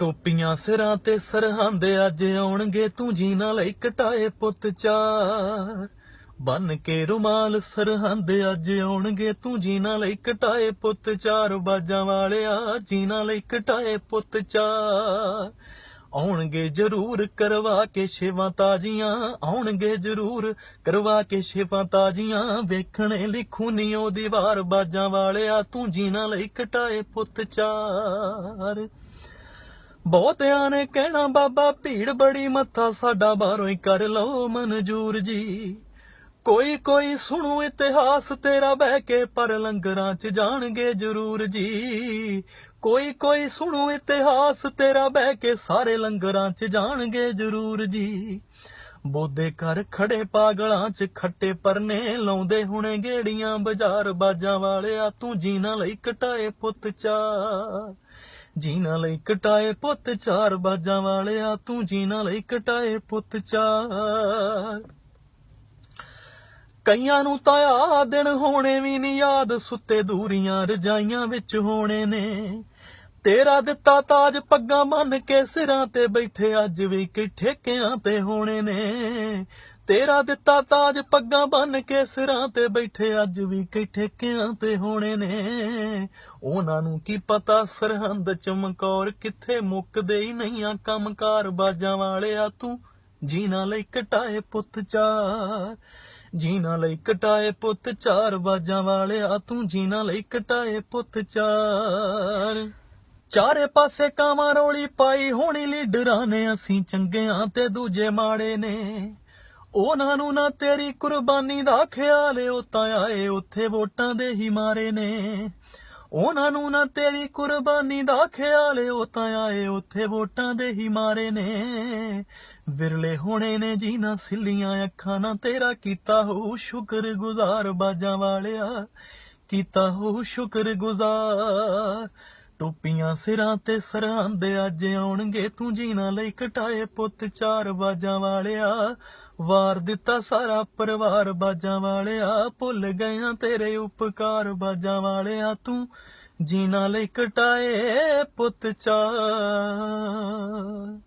ਟੋਪੀਆਂ ਸਿਰਾਂ ਤੇ ਸਰਹੰਦ ਅੱਜ ਆਉਣਗੇ, ਤੂੰ ਜੀਨਾ ਲਈ ਕਟਾਏ ਪੁੱਤ ਚਾਰ। ਬਨ ਕੇ ਰੁਮਾਲ ਸਰਹੰਦ ਅੱਜ ਆਉਣਗੇ, ਤੂੰ ਜੀਨਾ ਲਈ ਕਟਾਏ ਪੁੱਤ ਚਾਰ। ਬਾਜਾਂ ਵਾਲਿਆ ਜੀਨਾ ਲਈ ਕਟਾਏ ਪੁੱਤ ਚਾਰ। ਆਉਣਗੇ ਜ਼ਰੂਰ ਕਰਵਾ ਕੇ ਸ਼ਿਵਾਂ ਤਾਜੀਆਂ, ਆਉਣਗੇ ਜ਼ਰੂਰ ਕਰਵਾ ਕੇ ਸ਼ੇਵਾਂ ਤਾਜੀਆਂ। ਵੇਖਣੇ ਲਿਖੂ ਨੀਓ ਦੀਵਾਰ, ਬਾਜਾਂ ਵਾਲਿਆ, ਤੂੰ ਜੀਨਾ ਲਈ ਕਟਾਏ ਪੁੱਤ ਚਾਰ। ਬਹੁਤਿਆਂ ਨੇ ਕਹਿਣਾ, ਬਾਬਾ ਭੀੜ ਬੜੀ, ਮੱਥਾ ਸਾਡਾ ਬਾਹਰੋਂ ਹੀ ਕਰ ਲਓ ਮਨਜੂਰ ਜੀ। ਕੋਈ ਕੋਈ ਸੁਣੂ ਇਤਿਹਾਸ ਤੇਰਾ, ਬਹਿ ਕੇ ਪਰ ਲੰਗਰਾਂ 'ਚ ਜਾਣਗੇ ਜ਼ਰੂਰ ਜੀ। ਕੋਈ ਕੋਈ ਸੁਣੂ ਇਤਿਹਾਸ ਤੇਰਾ, ਬਹਿ ਕੇ ਸਾਰੇ ਲੰਗਰਾਂ 'ਚ ਜਾਣਗੇ ਜ਼ਰੂਰ ਜੀ। ਬੋਦੇ ਕਰ ਖੜੇ ਪਾਗਲਾਂ 'ਚ ਖੱਟੇ ਪਰਨੇ ਲਾਉਂਦੇ ਹੁਣੇ ਗੇੜੀਆਂ, ਬਾਜ਼ਾਰ ਬਾਜਾਂ ਵਾਲਿਆ, ਤੂੰ ਜੀਣਾ ਲਈ ਕਟਾਏ ਪੁੱਤ ਚਾ ਜੀਨਾ ਲਈ ਕਟਾਏ ਪੁੱਤ ਚਾਰ, ਬਾਜਾਂ ਵਾਲਿਆ ਤੂੰ ਜੀਣਾ ਲਈ ਕਟਾਏ ਪੁੱਤ ਚਾਰ। ਕਈਆਂ ਨੂੰ ਤਾਂ ਆ ਦਿਨ ਹੋਣੇ ਵੀ ਨਹੀਂ ਯਾਦ, ਸੁੱਤੇ ਦੂਰੀਆਂ ਰਜਾਈਆਂ ਵਿੱਚ ਹੋਣੇ ਨੇ। ਤੇਰਾ ਦਿੱਤਾ ਤਾਜ ਪੱਗਾਂ ਬੰਨ ਕੇ ਸਿਰਾਂ ਤੇ ਬੈਠੇ, ਅੱਜ ਵੀ ਕਿ ਠੇਕਿਆਂ ਤੇ ਹੋਣੇ ਨੇ। ਤੇਰਾ ਦਿੱਤਾ ਤਾਜ ਪੱਗਾਂ ਬੰਨ ਕੇ ਸਿਰਾਂ ਤੇ ਬੈਠੇ ਅੱਜ ਵੀ ਕਿ ਠੇਕਿਆਂ ਤੇ ਹੋਣੇ ਨੇ। ਉਹਨਾਂ ਨੂੰ ਕੀ ਪਤਾ ਸਰਹੰਦ ਚਮਕੌਰ ਕਿੱਥੇ ਮੁੱਕਦੇ ਹੀ ਨਹੀਂ ਆ ਕੰਮਕਾਰ ਬਾਜਾਂ ਵਾਲਿਆ ਤੂੰ। ਜੀਣਾ ਲਈ ਕਟਾਏ ਪੁੱਤ ਚਾਰ, ਜੀਣਾ ਲਈ ਕਟਾਏ ਪੁੱਤ ਚਾਰ ਬਾਜਾਂ ਵਾਲਿਆ ਤੂੰ। ਜੀਣਾ ਲਈ ਕਟਾਏ ਪੁੱਤ ਚਾਰ। ਚਾਰੇ ਪਾਸੇ ਕਾਵਾਂ ਰੋਲੀ ਪਾਈ, ਹੋਣੀ ਲੀਡਰਾਂ ਨੇ। ਅਸੀਂ ਚੰਗਿਆਂ ਤੇ ਦੂਜੇ ਮਾੜੇ ਨੇ। ਉਹਨਾਂ ਨੂੰ ਨਾ ਤੇਰੀ ਕੁਰਬਾਨੀ ਦਾ ਖਿਆਲ ਉਹ ਤਾਂ ਆਏ ਉੱਥੇ ਵੋਟਾਂ ਦੇ ਹੀ ਮਾਰੇ ਨੇ। ਉਹਨਾਂ ਨੂੰ ਨਾ ਤੇਰੀ ਕੁਰਬਾਨੀ ਦਾ ਖਿਆਲ ਉਹ ਤਾਂ ਆਏ ਉੱਥੇ ਵੋਟਾਂ ਦੇ ਹੀ ਮਾਰੇ ਨੇ। ਵਿਰਲੇ ਹੋਣੇ ਨੇ ਜੀ ਨਾ ਸਿੱਲੀਆਂ ਅੱਖਾਂ ਨਾ ਤੇਰਾ ਕੀਤਾ ਹੋ ਸ਼ੁਕਰਗੁਜ਼ਾਰ, ਬਾਜਾਂ ਵਾਲਿਆ ਕੀਤਾ ਹੋ ਸ਼ੁਕਰਗੁਜ਼ਾਰ। ਟੋਪੀਆਂ ਸਿਰਾਂ ਤੇ ਸਰਹੰਦ ਅੱਜ ਆਉਣਗੇ। ਤੂੰ ਜੀਣਾ ਲਈ ਕਟਾਏ ਪੁੱਤ ਚਾਰ ਬਾਜਾਂ ਵਾਲਿਆ। ਵਾਰ ਦਿੱਤਾ ਸਾਰਾ ਪਰਿਵਾਰ ਬਾਜਾਂ ਵਾਲਿਆ। ਭੁੱਲ ਗਈਆਂ ਤੇਰੇ ਉਪਕਾਰ ਬਾਜਾਂ ਵਾਲਿਆ। ਤੂੰ ਜੀਣਾ ਲਈ ਕਟਾਏ ਪੁੱਤ ਚਾਰ।